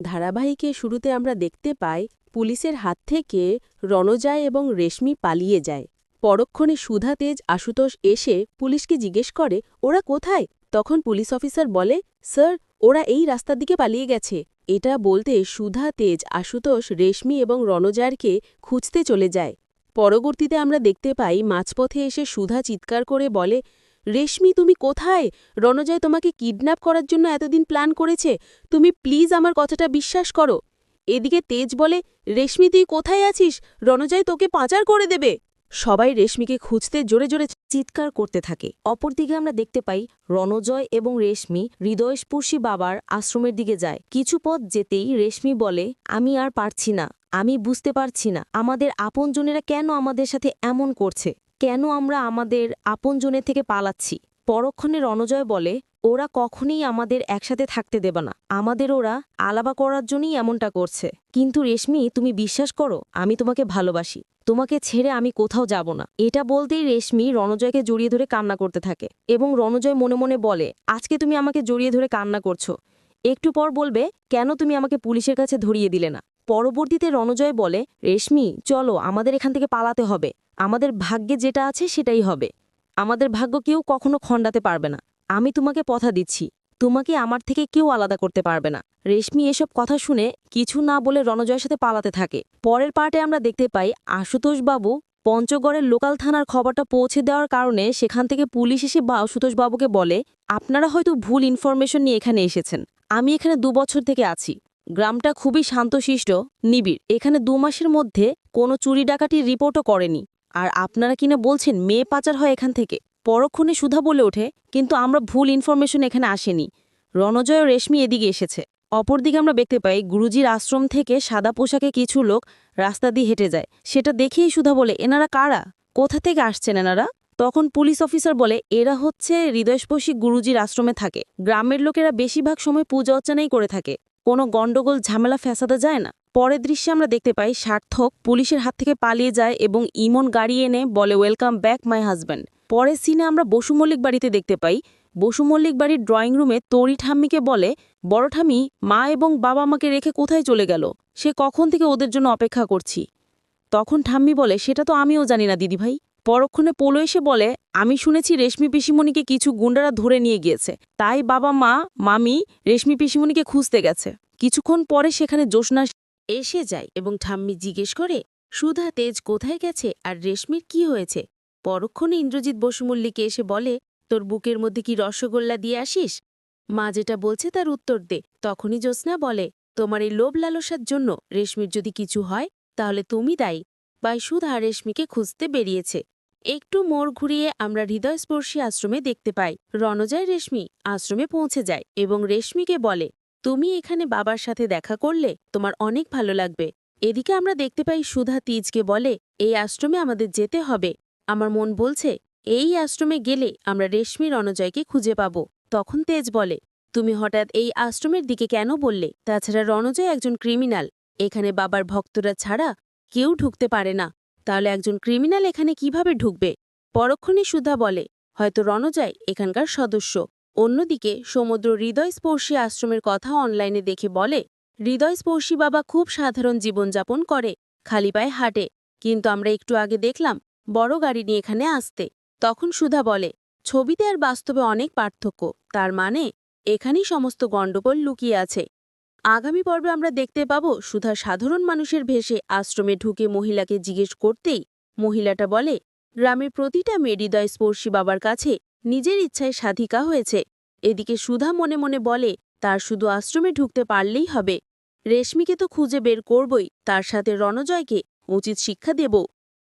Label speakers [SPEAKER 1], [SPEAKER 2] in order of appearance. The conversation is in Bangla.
[SPEAKER 1] ধারাবাহিকে শুরুতে আমরা দেখতে পাই, পুলিশের হাত থেকে রণজয় এবং রেশমি পালিয়ে যায়। পরক্ষণে সুধা তেজ আশুতোষ এসে পুলিশকে জিজ্ঞেস করে, ওরা কোথায়? তখন পুলিশ অফিসার বলে, স্যার, ওরা এই রাস্তার দিকে পালিয়ে গেছে। এটা বলতে সুধা তেজ, আশুতোষ, রেশমি এবং রণজয়কে খুঁজতে চলে যায়। পরবর্তীতে আমরা দেখতে পাই, মাঝপথে এসে সুধা চিৎকার করে বলে রেশমি, তুমি কোথায়? রণজয় তোমাকে কিডন্যাপ করার জন্য এতদিন প্ল্যান করেছে। তুমি প্লিজ আমার কথাটা বিশ্বাস করো। এদিকে তেজ বলে, রেশমি, তুই কোথায় আছিস? রণজয় তোকে পাচার করে দেবে। সবাই রেশমিকে খুঁজতে জোরে জোরে
[SPEAKER 2] চিৎকার করতে থাকে। অপরদিকে আমরা দেখতে পাই, রণজয় এবং রেশমি হৃদয়স্পর্শী বাবার আশ্রমের দিকে যায়। কিছু পথ যেতেই রেশমি বলে, আমি আর পারছি না। আমি বুঝতে পারছি না। আমাদের আপনজনেরা কেন আমাদের সাথে এমন করছে? কেন আমরা আমাদের আপনজনের থেকে পালাচ্ছি? পরক্ষণে রণজয় বলে, ওরা কখনই আমাদের একসাথে থাকতে দেবে না। আমাদের ওরা আলাবা করার জন্যই এমনটা করছে। কিন্তু রেশমি, তুমি বিশ্বাস করো, আমি তোমাকে ভালোবাসি। তোমাকে ছেড়ে আমি কোথাও যাব না। এটা বলতেই রেশমি রণজয়কে জড়িয়ে ধরে কান্না করতে থাকে এবং রণজয় মনে মনে বলে, আজকে তুমি আমাকে জড়িয়ে ধরে কান্না করছ। একটু পর বলবে, কেন তুমি আমাকে পুলিশের কাছে ধরিয়ে দিলে না? পরবর্তীতে রণজয় বলে, রেশমি, চলো আমাদের এখান থেকে পালাতে হবে। আমাদের ভাগ্যে যেটা আছে সেটাই হবে। আমাদের ভাগ্য কেউ কখনো খণ্ডাতে পারবে না। আমি তোমাকে পথা দিচ্ছি। তোমাকে আমার থেকে কেউ আলাদা করতে পারবে না। রেশমি এসব কথা শুনে কিছু না বলে রণজয়ের সাথে পালাতে থাকে। পরের পার্টে আমরা দেখতে পাই আশুতোষবাবু পঞ্চগড়ের লোকাল থানার খবরটা পৌঁছে দেওয়ার কারণে সেখান থেকে পুলিশ এসে বা আশুতোষবাবুকে বলে, আপনারা হয়তো ভুল ইনফরমেশন নিয়ে এখানে এসেছেন। আমি এখানে দু বছর থেকে আছি। গ্রামটা খুবই শান্তশিষ্ট, নিবিড়। এখানে দু মাসের মধ্যে কোনো চুরি ডাকাতির রিপোর্টও করেনি। আর আপনারা কিনা বলছেন মেয়ে পাচার হয় এখান থেকে। পরক্ষণে সুধা বলে ওঠে, কিন্তু আমরা ভুল ইনফরমেশন এখানে আসেনি। রণজয় রেশমি এদিকে এসেছে। অপরদিকে আমরা দেখতে পাই, গুরুজির আশ্রম থেকে সাদা পোশাকে কিছু লোক রাস্তা দিয়ে হেঁটে যায়। সেটা দেখেই সুধা বলে, এনারা কারা? কোথা থেকে আসছেন এনারা? তখন পুলিশ অফিসার বলে, এরা হচ্ছে হৃদয়স্পর্শী গুরুজির আশ্রমে থাকে। গ্রামের লোকেরা বেশিরভাগ সময় পূজা অর্চনাই করে থাকে। কোনো গণ্ডগোল, ঝামেলা ফ্যাসাদা যায় না। পরের দৃশ্যে আমরা দেখতে পাই সার্থক পুলিশের হাত থেকে পালিয়ে যায় এবং ইমন গাড়ি এনে বলে ওয়েলকাম ব্যাক মাই হাজব্যান্ড পরের সিনে আমরা বসু মল্লিক বাড়িতে দেখতে পাই। বসু মল্লিক বাড়ির ড্রয়িং রুমে তরি ঠাম্মিকে বলে, বড় ঠাম্মি, মা এবং বাবা আমাকে রেখে কোথায় চলে গেল? সে কখন থেকে ওদের জন্য অপেক্ষা করছি? তখন ঠাম্মি বলে, সেটা তো আমিও জানি না, দিদিভাই। পরক্ষণে পোলো এসে বলে, আমি শুনেছি রেশমি পিসিমণিকে কিছু গুন্ডারা ধরে নিয়ে গিয়েছে। তাই বাবা মা, মামি, রেশমি পিসিমণিকে খুঁজতে গেছে। কিছুক্ষণ পরে সেখানে জোসনা
[SPEAKER 1] এসে যায় এবং ঠাম্মি জিজ্ঞেস করে, সুধা, তেজ কোথায় গেছে? আর রেশমির কি হয়েছে? পরক্ষণে ইন্দ্রজিৎ বসু মল্লিকে এসে বলে, তোর বুকের মধ্যে কি রসগোল্লা দিয়ে আসিস? মা যেটা বলছে তার উত্তর দে। তখনই জ্যোৎস্না বলে, তোমার এই লোভ লালসার জন্য রেশমির যদি কিছু হয়, তাহলে তুমি দায়ী। বাই সুধা, রেশমিকে খুঁজতে বেরিয়েছে। একটু মোড় ঘুরিয়ে আমরা হৃদয়স্পর্শী আশ্রমে দেখতে পাই। রণজয় রেশমি আশ্রমে পৌঁছে যায় এবং রেশমিকে বলে, তুমি এখানে বাবার সাথে দেখা করলে তোমার অনেক ভালো লাগবে। এদিকে আমরা দেখতে পাই সুধা তিজকে বলে, এই আশ্রমে আমাদের যেতে হবে। আমার মন বলছে, এই আশ্রমে গেলে আমরা রেশমি রণজয়কে খুঁজে পাব। তখন তেজ বলে, তুমি হঠাৎ এই আশ্রমের দিকে কেন বললে? তাছাড়া রণজয় একজন ক্রিমিনাল। এখানে বাবার ভক্তরা ছাড়া কেউ ঢুকতে পারে না। তাহলে একজন ক্রিমিনাল এখানে কীভাবে ঢুকবে? পরক্ষণে সুধা বলে, হয়তো রণজয় এখানকার সদস্য। অন্যদিকে সমুদ্র হৃদয়স্পর্শী আশ্রমের কথা অনলাইনে দেখে বলে, হৃদয়স্পর্শী বাবা খুব সাধারণ জীবনযাপন করে, খালি পায়ে হাঁটে। কিন্তু আমরা একটু আগে দেখলাম, বড় গাড়ি নিয়ে এখানে আসতে। তখন সুধা বলে, ছবিতে আর বাস্তবে অনেক পার্থক্য। তার মানে এখানেই সমস্ত গণ্ডগোল লুকিয়ে আছে। আগামী পর্বে আমরা দেখতে পাব সুধা সাধারণ মানুষের ভেসে আশ্রমে ঢুকে মহিলাকে জিজ্ঞেস করতেই মহিলাটা বলে গ্রামের প্রতিটা মেয়ে স্পর্শী বাবার কাছে নিজের ইচ্ছায় সাধিকা হয়েছে। এদিকে সুধা মনে মনে বলে, তার শুধু আশ্রমে ঢুকতে পারলেই হবে। রেশমিকে তো খুঁজে বের করবই, তার সাথে রণজয়কে উচিত শিক্ষা দেব।